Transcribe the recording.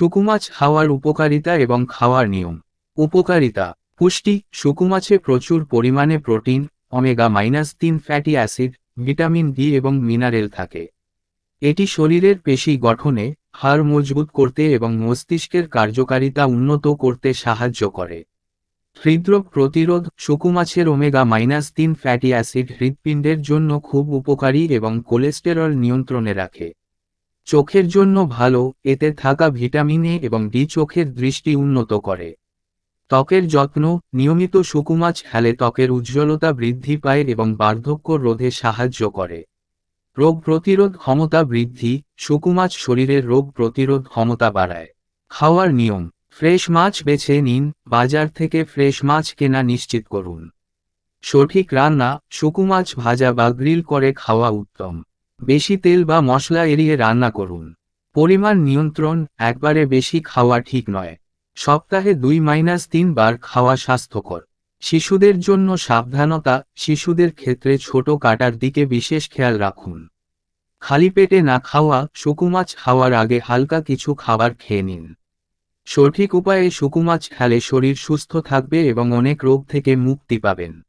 শুকুমাছ খাওয়ার উপকারিতা এবং খাওয়ার নিয়ম। উপকারিতা, পুষ্টি শুকুমাছে প্রচুর পরিমাণে প্রোটিন, ওমেগা মাইনাস তিন ফ্যাটি অ্যাসিড, ভিটামিন ডি এবং মিনারেল থাকে। এটি শরীরের পেশি গঠনে হাড় মজবুত করতে এবং মস্তিষ্কের কার্যকারিতা উন্নত করতে সাহায্য করে। হৃদরোগ প্রতিরোধ শুকুমাছের ওমেগা মাইনাস তিন ফ্যাটি অ্যাসিড হৃৎপিণ্ডের জন্য খুব উপকারী এবং কোলেস্টেরল নিয়ন্ত্রণে রাখে। চোখের জন্য ভালো, এতে থাকা ভিটামিন এ এবং ডি চোখের দৃষ্টি উন্নত করে। ত্বকের যত্ন, নিয়মিত শুকুমাছ খেলে ত্বকের উজ্জ্বলতা বৃদ্ধি পায় এবং বার্ধক্য রোধে সাহায্য করে। রোগ প্রতিরোধ ক্ষমতা বৃদ্ধি শুকুমাছ শরীরের রোগ প্রতিরোধ ক্ষমতা বাড়ায়। খাওয়ার নিয়ম, ফ্রেশ মাছ বেছে নিন, বাজার থেকে ফ্রেশ মাছ কেনা নিশ্চিত করুন। সঠিক রান্না শুকুমাছ ভাজা বা গ্রিল করে খাওয়া উত্তম। বেশি তেল বা মশলা এড়িয়ে রান্না করুন। পরিমাণ নিয়ন্ত্রণ, একবারে বেশি খাওয়া ঠিক নয়। সপ্তাহে দুই মাইনাস তিন বার খাওয়া স্বাস্থ্যকর। শিশুদের জন্য সাবধানতা, শিশুদের ক্ষেত্রে ছোট কাটার দিকে বিশেষ খেয়াল রাখুন। খালি পেটে না খাওয়া শুকুমাছ খাওয়ার আগে হালকা কিছু খাবার খেয়ে নিন। সঠিক উপায়ে শুকুমাছ খেলে শরীর সুস্থ থাকবে এবং অনেক রোগ থেকে মুক্তি পাবেন।